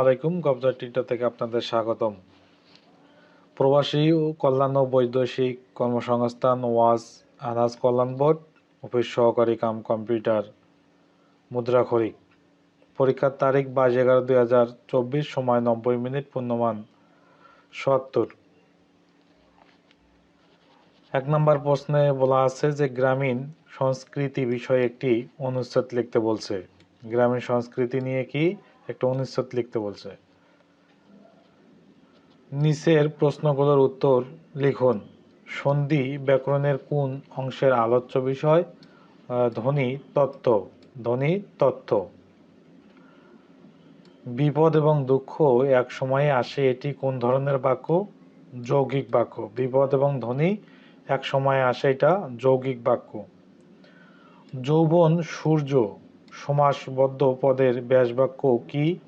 আলাইকুম গবজার টিটা থেকে আপনাদের স্বাগতম। প্রবাসী ও কল্যাণ ও বৈদেশিক কর্মসংস্থান ওয়াজ আনাজ কল্যাণ বোর্ড, অফিস সহকারী কাম কম্পিউটার মুদ্রাখরিক পরীক্ষার তারিখ বাইশ এগারো দুই হাজার চব্বিশ, সময় নব্বই মিনিট, পূর্ণমান সত্তর। এক নম্বর প্রশ্নে বলা আছে যে গ্রামীণ সংস্কৃতি বিষয়ে একটি অনুচ্ছেদ লিখতে বলছে। গ্রামীণ সংস্কৃতি নিয়ে কি একটা অনুচ্ছেদ লিখতে বলছে। নিচের প্রশ্নগুলোর উত্তর লিখুন। সন্ধি ব্যাকরণের কোন অংশের আলোচ্য বিষয়? ধ্বনি তত্ত্ব। ধ্বনি তত্ত্ব। বিপদ এবং দুঃখ এক সময়ে আসে, এটি কোন ধরনের বাক্য? যৌগিক বাক্য। বিপদ এবং ধ্বনি এক সময়ে আসে, এটা যৌগিক বাক্য। যৌবন সূর্য। সমাসবদ্ধ পদের ব্যাসবাক্য কি?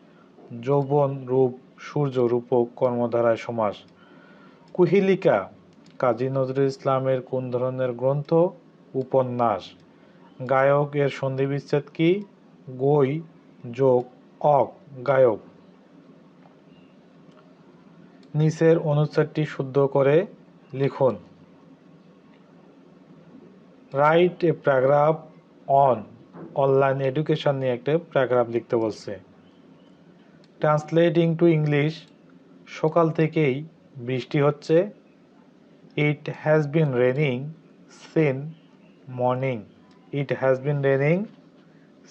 যৌবন রূপ সূর্য রূপক কর্মধারায় সমাস। কুহিলিকা, কাজী নজরুল ইসলামের কোন ধরনের গ্রন্থ? উপন্যাস। গায়ক এর সন্ধি বিচ্ছেদ কি? গই, যোগ, অক, গায়ক। নিচের অনুচ্ছেদটি শুদ্ধ করে লিখুন। Write a paragraph on online education নিয়ে একটা প্যারাগ্রাফ লিখতে বলছে। ট্রান্সলেটিং টু ইংলিশ সকাল থেকেই বৃষ্টি হচ্ছে। It has been raining since morning it has been raining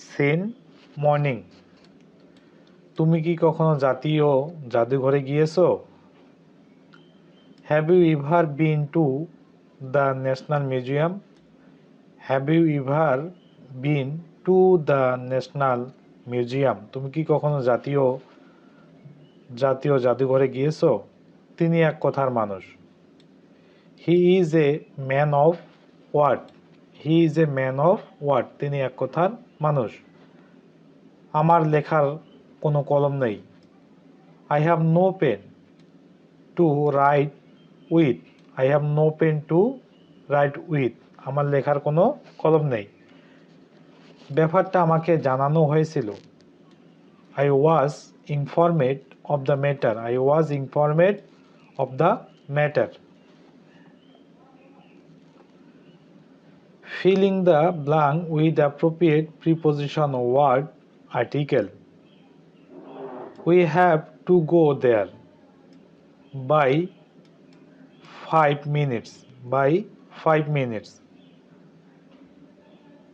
since morning তুমি কি কখনো জাতীয় জাদুঘরে গিয়েছো? Have you ever been to the national museum have you ever been to the national museum. তুমি কি কখনো জাতীয় জাতীয় জাদুঘরে গিয়েছো? তিনি এক কথার মানুষ। He is a man of word he is a man of word তিনি এক কথার মানুষ। আমার লেখার কোনো কলম নেই। I have no pen to write with I have no pen to write with আমার লেখার কোনো কলম নেই। ব্যাপারটা আমাকে জানানো হয়েছিল। I was informed of the matter I was informed of the matter filling the blank with appropriate preposition word article we have to go there by five minutes by five minutes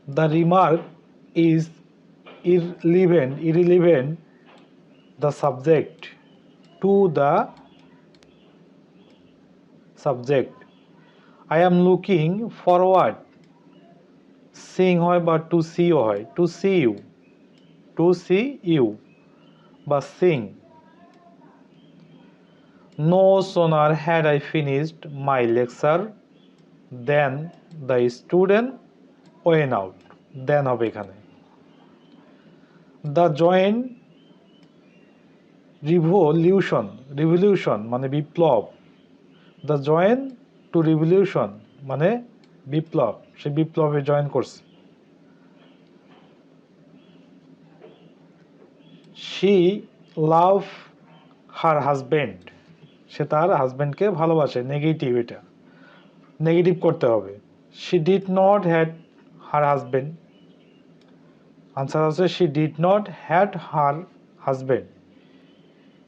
the remark is irrelevant irrelevant the subject to the subject i am looking forward seeing হয় বা to see হয় to see you to see you বা seeing no sooner had I finished my lecture then the student went out then হবে এখানে the joint revolution revolution মানে বিপ্লব। The join to revolution মানে বিপ্লব। সে বিপ্লবে জয়েন করছে। She love her husband. সে তার হাজব্যান্ডকে ভালোবাসে, নেগেটিভ এটা। নেগেটিভ করতে হবে। She did not had her husband. Answer হচ্ছে she did not had her husband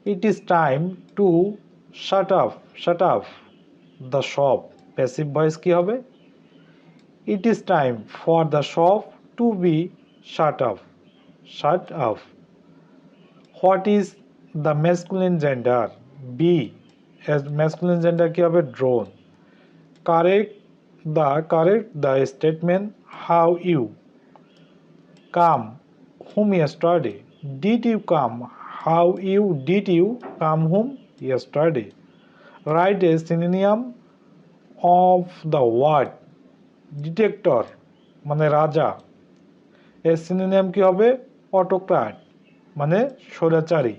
it is time to shut up shut up the shop passive voice কী হবে? It is time for the shop to be shut up shut up what is the masculine gender be masculine gender কী হবে? Drone correct the correct the statement how you come home yesterday did you come how you did you come home yesterday write a synonym of the word detector মানে রাজা এর সিনোনিয়াম কি হবে অটোক্রাট মানে স্বৈরাচারী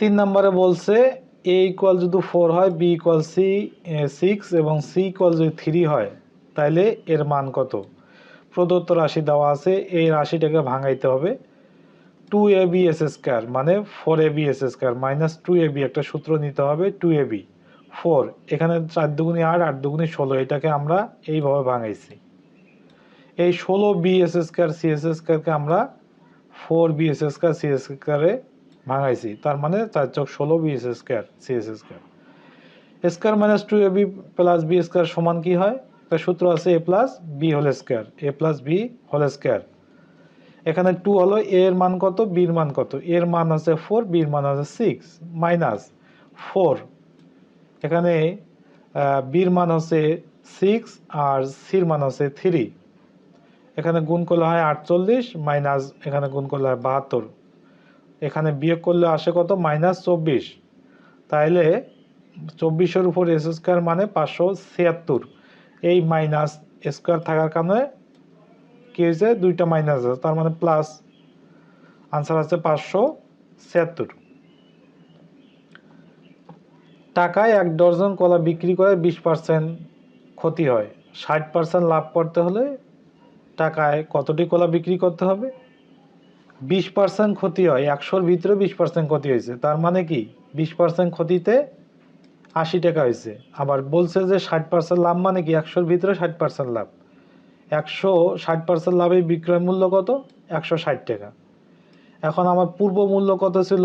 তিন নম্বরে বলছে এ ইকুয়াল যদি ফোর হয় বি ইকুয়াল সি সিক্স এবং সি ইকুয়াল যদি থ্রি হয় তাহলে এর মান কত? প্রদত্ত রাশি দেওয়া আছে, এই রাশিটাকে ভাঙাইতে হবে। Two A B S square মানে four A B S square minus two A B একটা সূত্র নিতে হবে টু এ বি ফোর এখানে চার দুগুনি আট আট দুগুনি ষোলো, এটাকে আমরা এইভাবে ভাঙাইছি। এই ষোলো B S square C S স্কোয়ারকে আমরা four B S square C S স্কোয়ারে ভাঙাইছি, তার মানে চার চক ষোলো B S square C S square square minus two A B plus B square সমান কি হয়? একটা সূত্র আছে A plus B whole square, A plus B whole square. এখানে টু হলো এ এর মান কত বির মান কত? এর মান আছে ফোর বির মান আছে সিক্স মাইনাস ফোর এখানে বির মান হচ্ছে সিক্স আর সির মান হচ্ছে থ্রি এখানে গুণ করলে হয় আটচল্লিশ মাইনাস এখানে গুণ করলে হয় বাহাত্তর। এখানে বিয়োগ করলে আসে কত? মাইনাস চব্বিশ। তাইলে চব্বিশের উপর এস স্কোয়ার মানে পাঁচশো ছিয়াত্তর। এই মাইনাস স্কোয়ার থাকার কারণে কি হয়েছে? দুইটা মাইনাস আছে। তার মানে প্লাস আনসার আছে পাঁচশো ছিয়াত্তর। টাকায় এক ডজন কলা বিক্রি করে বিশ পার্সেন্ট ক্ষতি হয়। ষাট পার্সেন্ট লাভ করতে হলে টাকায় কতটি কলা বিক্রি করতে হবে? বিশ পার্সেন্ট ক্ষতি হয়। একশোর ভিতরে বিশ পার্সেন্ট ক্ষতি হয়েছে। তার মানে কি? বিশ পার্সেন্ট ক্ষতিতে আশি টাকা হয়েছে। আবার বলছে যে ষাট পার্সেন্ট লাভ মানে কি? একশোর ভিতরে ষাট পার্সেন্ট লাভ। একশো ষাট পার্সেন্ট লাভের বিক্রয় মূল্য কত? একশো ষাট টাকা। এখন আমার পূর্ব মূল্য কত ছিল?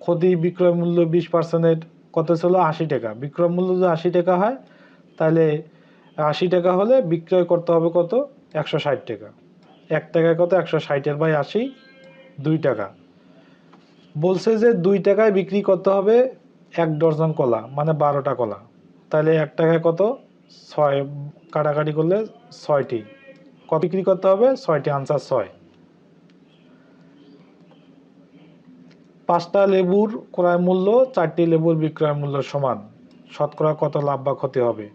ক্ষতি বিক্রয় মূল্য বিশ পার্সেন্টের কত ছিল? আশি টাকা। বিক্রয় মূল্য যদি আশি টাকা হয়, তাহলে আশি টাকা হলে বিক্রয় করতে হবে কত? একশো ষাট টাকা। এক টাকায় কত? একশো ষাটের বাই আশি, দুই টাকা। বলছে যে দুই টাকায় বিক্রি করতে হবে এক ডজন কলা মানে বারোটা কলা। তাহলে এক টাকায় কত? ছয়, কাটাকাটি করলে ছয়টি। কত বিক্রি করতে হবে? ছয়টি, আনসার ছয়। পাঁচটা লেবুর ক্রয় মূল্য, চারটি লেবুর বিক্রয় মূল্য সমান। শতকরা কত লাভ বা ক্ষতি হবে?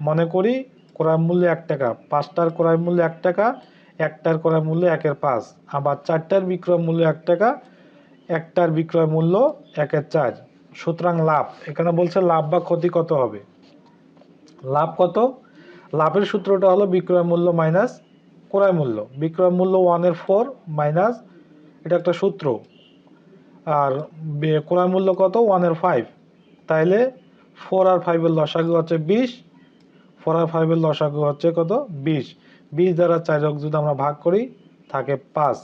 মনে করি ক্রয় মূল্য এক টাকা, পাঁচটার ক্রয় মূল্য এক টাকা, একটার ক্রয় মূল্য একের পাঁচ। আবার চারটার বিক্রয় মূল্য এক টাকা, একটার বিক্রয় মূল্য একের চার। সুতরাং লাভ, এখানে বলছে লাভ বা ক্ষতি কত হবে? লাভ কত? লাভের সূত্রটা হলো বিক্রয় মূল্য মাইনাস ক্রয় মূল্য। বিক্রয় মূল্য ওয়ানের ফোর মাইনাস এটা একটা সূত্র। আর ক্রয় মূল্য কত? ওয়ানের ফাইভ তাইলে ফোর আর ফাইভের লসাগু হচ্ছে বিশ। ফোর আর ফাইভের লসাগু হচ্ছে কত? বিশ। বিশ দ্বারা চার একক যদি আমরা ভাগ করি, থাকে পাঁচ।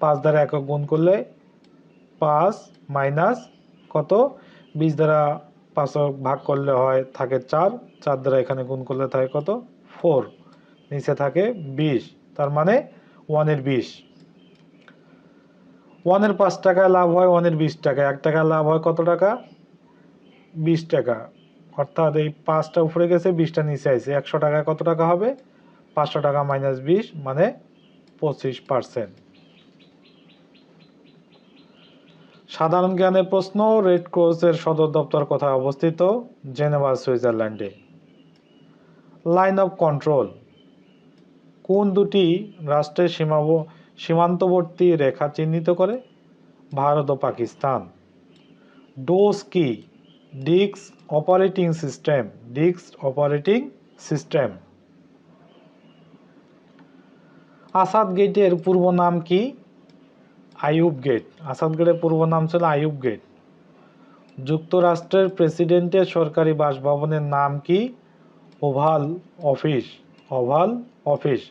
পাঁচ দ্বারা একক গুণ করলে পাঁচ মাইনাস কত? বিশ দ্বারা পাঁচ ভাগ করলে হয়, থাকে চার। চার দ্বারা এখানে গুণ করলে থাকে কত? ফোর। নিচে থাকে বিশ। তার মানে ওয়ানের বিশ। ওয়ানের পাঁচ টাকায় লাভ হয় ওয়ানের বিশ টাকা এক টাকায় লাভ হয় কত টাকা? বিশ টাকা। অর্থাৎ এই পাঁচটা উপরে গেছে, বিশটা নিচে আছে। একশো টাকায় কত টাকা হবে? পাঁচশো টাকা মাইনাস বিশ মানে পঁচিশ পার্সেন্ট। সাধারণ জ্ঞানের প্রশ্ন রেড ক্রসের সদর দপ্তর কোথায় অবস্থিত? জেনেভা, সুইজারল্যান্ডে। লাইন অফ কন্ট্রোল কোন দুটি রাষ্ট্রের সীমাব, সীমান্তবর্তী রেখা চিহ্নিত করে? ভারত ও পাকিস্তান। ডোজ কি ডিক্স অপারেটিং সিস্টেম ডিক্স অপারেটিং সিস্টেম আসাদ গেটের পূর্ব নাম কি? আইয়ুব গেট। আসাদ গেটের পূর্ব নাম ছিল আইয়ুব গেট। যুক্তরাষ্ট্রের প্রেসিডেন্টের সরকারি বাসভবনের নাম কি? Oval Office Oval Office.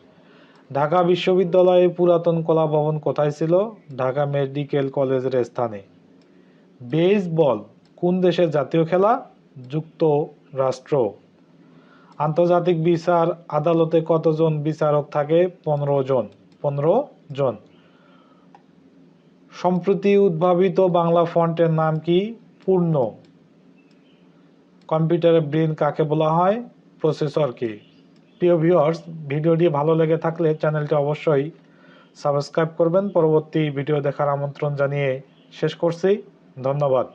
Dhaka বিশ্ববিদ্যালয়ের পুরাতন কলা ভবন কোথায় ছিল? ঢাকা মেডিকেল কলেজের স্থানে। বেসবল কোন দেশের জাতীয় খেলা? যুক্তরাষ্ট্র। আন্তর্জাতিক বিচার আদালতে কতজন বিচারক থাকে? পনেরো জন। পনেরো জন। সম্প্রতি উদ্ভাবিত বাংলা ফন্টের নাম কি? পূর্ণ। কম্পিউটারে ব্রেন কাকে বলা হয়? প্রসেসরকে প্রিয় ভিউয়ার্স, ভিডিওটি ভালো লেগে থাকলে চ্যানেলটি অবশ্যই সাবস্ক্রাইব করবেন। পরবর্তী ভিডিও দেখার আমন্ত্রণ জানিয়ে শেষ করছি। ধন্যবাদ।